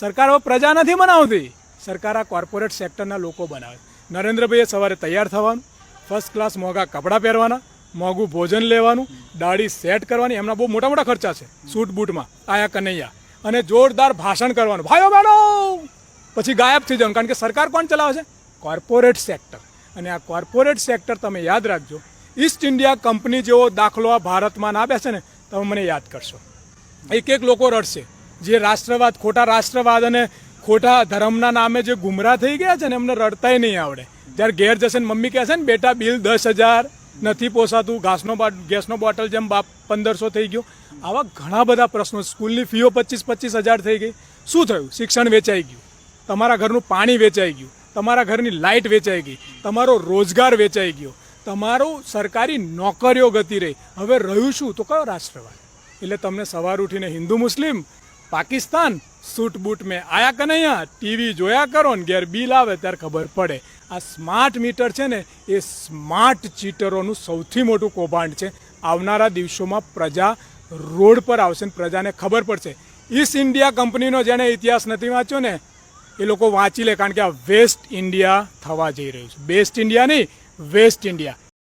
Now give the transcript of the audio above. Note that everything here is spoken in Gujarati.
સરકાર હવે પ્રજા નથી બનાવતી સરકાર આ કોર્પોરેટ સેક્ટરના લોકો બનાવે. નરેન્દ્રભાઈએ સવારે તૈયાર થવાનું ફર્સ્ટ ક્લાસ મોંઘા કપડાં પહેરવાના, મોંઘું ભોજન લેવાનું, દાઢી સેટ કરવાની, એમના બહુ મોટા મોટા ખર્ચા છે સૂટ બૂટમાં આયા કનૈયા. અને જોરદાર ભાષણ કરવાનું. ભાઈઓ બહેનો! પછી ગાયબ થઈ જવાનું, કારણ કે સરકાર કોણ ચલાવે છે? કોર્પોરેટ સેક્ટર અને આ કોર્પોરેટ સેક્ટર તમે યાદ રાખજો ઈસ્ટ ઇન્ડિયા કંપની જેવો દાખલો આ ભારતમાં ના બેસે ને, તમે મને યાદ કરશો. એક એક લોકો રડશે. જે રાષ્ટ્રવાદ, ખોટા રાષ્ટ્રવાદ અને ખોટા ધર્મના નામે જે ગુમરાહ થઈ ગયા છે ને એમને રડતાય નહીં આવડે. જ્યારે ઘેર જશે ને મમ્મી કહેશે ને, બેટા, બિલ દસ હજાર નથી પોસાતું, ઘાસનો ગેસનો બોટલ જેમ બાપ પંદરસો થઈ ગયો. આવા ઘણા બધા પ્રશ્નો સ્કૂલની ફીઓ પચીસ પચીસ હજાર થઈ ગઈ. શું થયું? શિક્ષણ વેચાઈ ગયું. તમારા ઘરનું પાણી વેચાઈ ગયું. તમારા ઘરની લાઇટ વેચાઈ ગઈ. તમારો રોજગાર વેચાઈ ગયો. તમારું સરકારી નોકરીઓ ગતી રહી. હવે રહ્યું શું? તો કયો રાષ્ટ્રવાદ? એટલે તમને સવાર ઉઠીને Hindu, Muslim Pakistan suit boot મેં આયા કનૈયા ટીવી જોયા કરો ને ઘેર બિલ આવે ત્યારે ખબર પડે. આ સ્માર્ટ મીટર છે ને, એ સ્માર્ટ ચીટરોનું સૌથી મોટું કૌભાંડ છે. આવનારા દિવસોમાં પ્રજા રોડ પર આવશે ને પ્રજાને ખબર પડશે. ઈસ્ટ ઇન્ડિયા કંપનીનો જેને ઇતિહાસ નથી વાંચ્યો ને, એ લોકો વાંચી લે કારણ કે આ વેસ્ટ ઇન્ડિયા થવા જઈ રહ્યું છે. બેસ્ટ ઇન્ડિયા નહીં વેસ્ટ ઇન્ડિયા